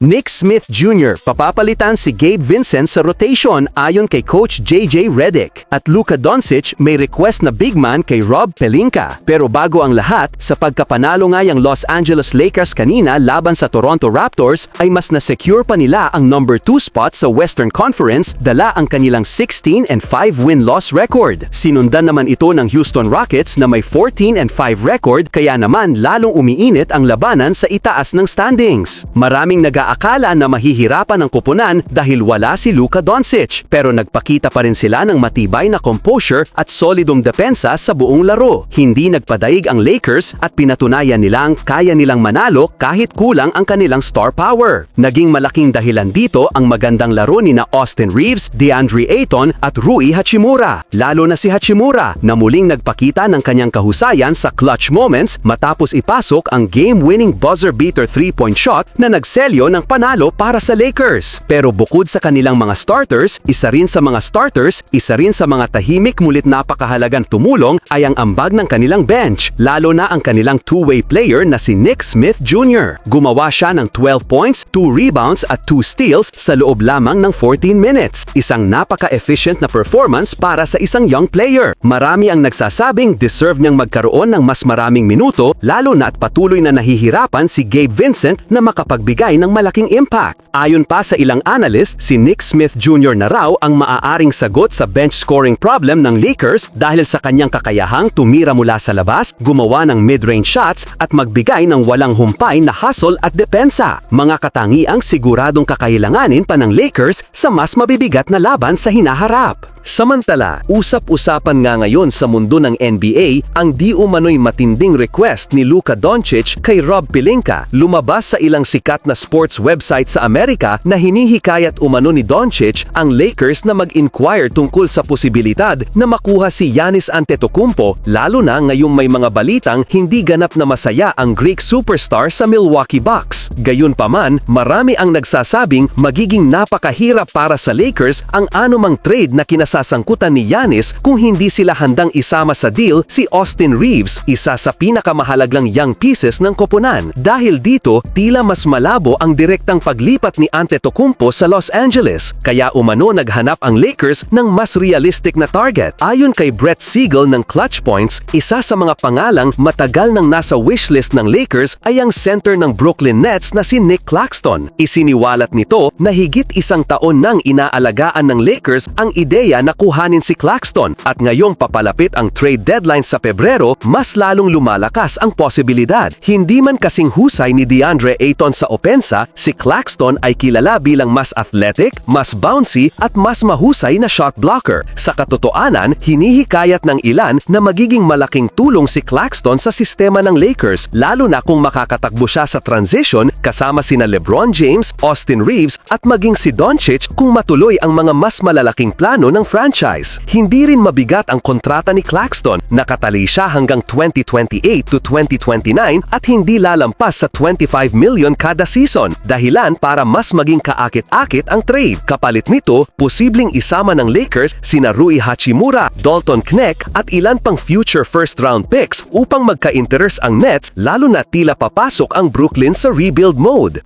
Nick Smith Jr. papapalitan si Gabe Vincent sa rotation ayon kay Coach JJ Redick. At Luka Doncic may request na big man kay Rob Pelinka. Pero bago ang lahat, sa pagkapanalo nga Los Angeles Lakers kanina laban sa Toronto Raptors, ay mas na-secure pa nila ang number 2 spot sa Western Conference dala ang kanilang 16 and 5 win-loss record. Sinundan naman ito ng Houston Rockets na may 14 and 5 record kaya naman lalong umiinit ang labanan sa itaas ng standings. Maraming nag-aakala na mahihirapan ang kupunan dahil wala si Luka Doncic pero nagpakita pa rin sila ng matibay na composure at solidong depensa sa buong laro. Hindi nagpadaig ang Lakers at pinatunayan nilang kaya nilang manalo kahit kulang ang kanilang star power. Naging malaking dahilan dito ang magandang laro ni na Austin Reeves, DeAndre Ayton at Rui Hachimura. Lalo na si Hachimura na muling nagpakita ng kanyang kahusayan sa clutch moments matapos ipasok ang game-winning buzzer beater 3-point shot na nagselyo ng panalo para sa Lakers. Pero bukod sa kanilang mga starters, isa rin sa mga starters, isa rin sa mga tahimik mulit napakahalagang tumulong ay ang ambag ng kanilang bench, lalo na ang kanilang two-way player na si Nick Smith Jr. Gumawa siya ng 12 points, 2 rebounds at 2 steals sa loob lamang ng 14 minutes. Isang napaka-efficient na performance para sa isang young player. Marami ang nagsasabing deserve niyang magkaroon ng mas maraming minuto lalo na at patuloy na nahihirapan si Gabe Vincent na makapagbigay ng malaking impact. Ayon pa sa ilang analyst, si Nick Smith Jr. na raw ang maaaring sagot sa bench scoring problem ng Lakers dahil sa kanyang kakayahang tumira mula sa labas, gumawa ng mid-range shots at magbigay ng walang humpay na hustle at depensa. Mga katangiang siguradong kakailanganin pa ng Lakers sa mas mabibigat na laban sa hinaharap. Samantala, usap-usapan nga ngayon sa mundo ng NBA ang di umano'y matinding request ni Luka Doncic kay Rob Pelinka lumabas sa ilang sikat na sports website sa Amerika na hinihikayat umano ni Doncic ang Lakers na mag-inquire tungkol sa posibilidad na makuha si Giannis Antetokounmpo lalo na ngayong may mga balitang hindi ganap na masaya ang Greek superstar sa Milwaukee Bucks. Gayunpaman, marami ang nagsasabing magiging napakahirap para sa Lakers ang anumang trade na kinasasangkutan ni Giannis kung hindi sila handang isama sa deal si Austin Reeves, isa sa pinakamahalagang young pieces ng koponan. Dahil dito, tila mas malabo ang direktang paglipat ni Antetokounmpo sa Los Angeles, kaya umano naghanap ang Lakers ng mas realistic na target. Ayon kay Brett Siegel ng Clutch Points, isa sa mga pangalang matagal nang nasa wishlist ng Lakers ay ang center ng Brooklyn Nets na si Nick Claxton. Isiniwalat nito na higit isang taon nang inaalagaan ng Lakers ang ideya na kuhanin si Claxton at ngayong papalapit ang trade deadline sa Pebrero, mas lalong lumalakas ang posibilidad. Hindi man kasing husay ni DeAndre Ayton sa opensa, si Claxton ay kilala bilang mas athletic, mas bouncy at mas mahusay na shot blocker. Sa katotohanan, hinihikayat ng ilan na magiging malaking tulong si Claxton sa sistema ng Lakers lalo na kung makakatakbo siya sa transition kasama sina LeBron James, Austin Reeves at maging si Doncic kung matuloy ang mga mas malalaking plano ng franchise. Hindi rin mabigat ang kontrata ni Claxton, nakatali siya hanggang 2028 to 2029 at hindi lalampas sa 25 million kada season, dahilan para mas maging kaakit-akit ang trade. Kapalit nito, posibleng isama ng Lakers sina Rui Hachimura, Dalton Knecht at ilan pang future first round picks upang magka-interest ang Nets lalo na tila papasok ang Brooklyn sa rebuild mode.